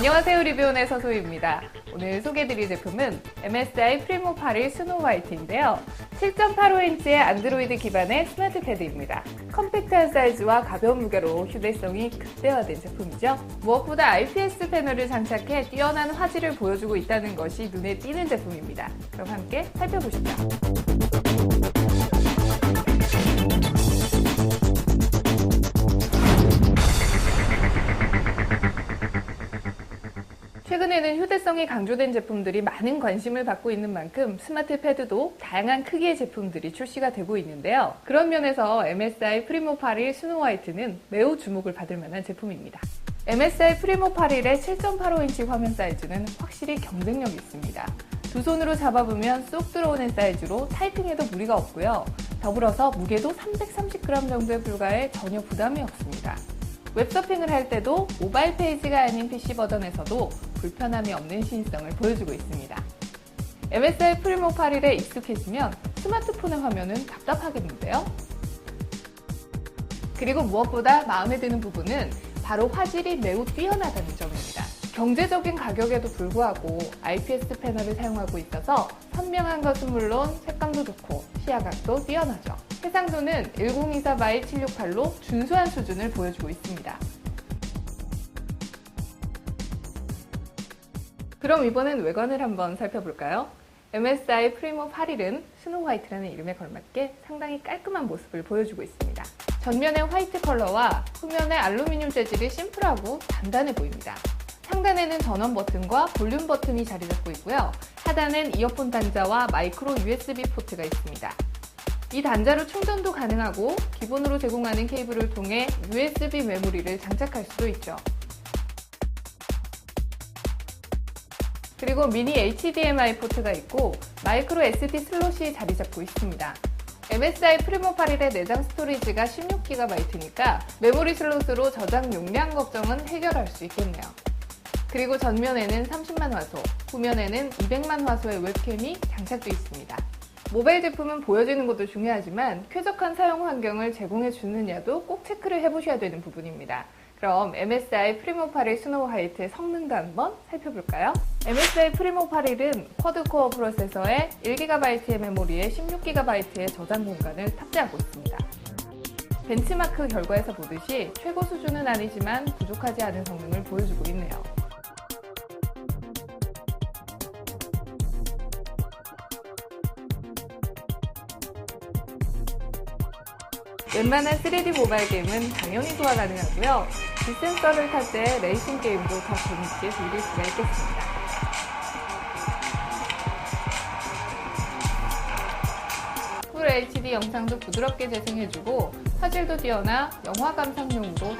안녕하세요 리뷰온의 서소희입니다. 오늘 소개해드릴 제품은 MSI 프리모 8일 스노 화이트인데요. 7.85인치의 안드로이드 기반의 스마트 패드입니다. 컴팩트한 사이즈와 가벼운 무게로 휴대성이 극대화된 제품이죠. 무엇보다 IPS 패널을 장착해 뛰어난 화질을 보여주고 있다는 것이 눈에 띄는 제품입니다. 그럼 함께 살펴보시죠. 최근에는 휴대성이 강조된 제품들이 많은 관심을 받고 있는 만큼 스마트 패드도 다양한 크기의 제품들이 출시가 되고 있는데요. 그런 면에서 MSI 프리모 8일 스노 화이트는 매우 주목을 받을 만한 제품입니다. MSI 프리모 8일의 7.85인치 화면 사이즈는 확실히 경쟁력이 있습니다. 두 손으로 잡아보면 쏙 들어오는 사이즈로 타이핑에도 무리가 없고요. 더불어서 무게도 330g 정도에 불과해 전혀 부담이 없습니다. 웹서핑을 할 때도 모바일 페이지가 아닌 PC 버전에서도 불편함이 없는 신성을 보여주고 있습니다. MSI 프리모 8일에 익숙해지면 스마트폰의 화면은 답답하겠는데요? 그리고 무엇보다 마음에 드는 부분은 바로 화질이 매우 뛰어나다는 점입니다. 경제적인 가격에도 불구하고 IPS 패널을 사용하고 있어서 선명한 것은 물론 색감도 좋고 시야각도 뛰어나죠. 해상도는 1024 by 768로 준수한 수준을 보여주고 있습니다. 그럼 이번엔 외관을 한번 살펴볼까요? MSI 프리모 8일은 스노 화이트라는 이름에 걸맞게 상당히 깔끔한 모습을 보여주고 있습니다. 전면의 화이트 컬러와 후면의 알루미늄 재질이 심플하고 단단해 보입니다. 상단에는 전원 버튼과 볼륨 버튼이 자리 잡고 있고요. 하단엔 이어폰 단자와 마이크로 USB 포트가 있습니다. 이 단자로 충전도 가능하고 기본으로 제공하는 케이블을 통해 USB 메모리를 장착할 수도 있죠. 그리고 미니 HDMI 포트가 있고 마이크로 SD 슬롯이 자리 잡고 있습니다. MSI 프리모 8일의 내장 스토리지가 16GB니까 메모리 슬롯으로 저장 용량 걱정은 해결할 수 있겠네요. 그리고 전면에는 30만 화소, 후면에는 200만 화소의 웹캠이 장착되어 있습니다. 모바일 제품은 보여지는 것도 중요하지만 쾌적한 사용 환경을 제공해 주느냐도 꼭 체크를 해보셔야 되는 부분입니다. 그럼 MSI 프리모 8일 스노우 화이트의 성능도 한번 살펴볼까요? MSI 프리모 8일은 쿼드코어 프로세서에 1GB의 메모리에 16GB의 저장 공간을 탑재하고 있습니다. 벤치마크 결과에서 보듯이 최고 수준은 아니지만 부족하지 않은 성능을 보여주고 있네요. 웬만한 3D 모바일 게임은 당연히 소화 가능하고요. 디센서를 탈 때 레이싱 게임도 더 재밌게 즐길 수가 있겠습니다. 풀 HD 영상도 부드럽게 재생해주고 화질도 뛰어나 영화 감상용으로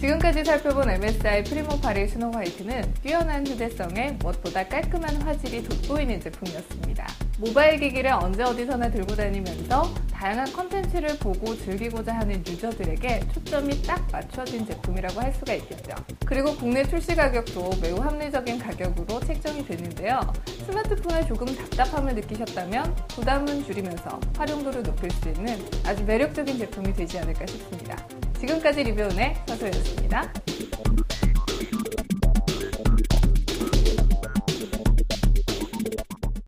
지금까지 살펴본 MSI 프리모 8일 스노 화이트는 뛰어난 휴대성에 무엇보다 깔끔한 화질이 돋보이는 제품이었습니다. 모바일 기기를 언제 어디서나 들고 다니면서 다양한 컨텐츠를 보고 즐기고자 하는 유저들에게 초점이 딱 맞춰진 제품이라고 할 수가 있겠죠. 그리고 국내 출시 가격도 매우 합리적인 가격으로 책정이 되는데요. 스마트폰에 조금 답답함을 느끼셨다면 부담은 줄이면서 활용도를 높일 수 있는 아주 매력적인 제품이 되지 않을까 싶습니다. 지금까지 리뷰온의 서소였습니다.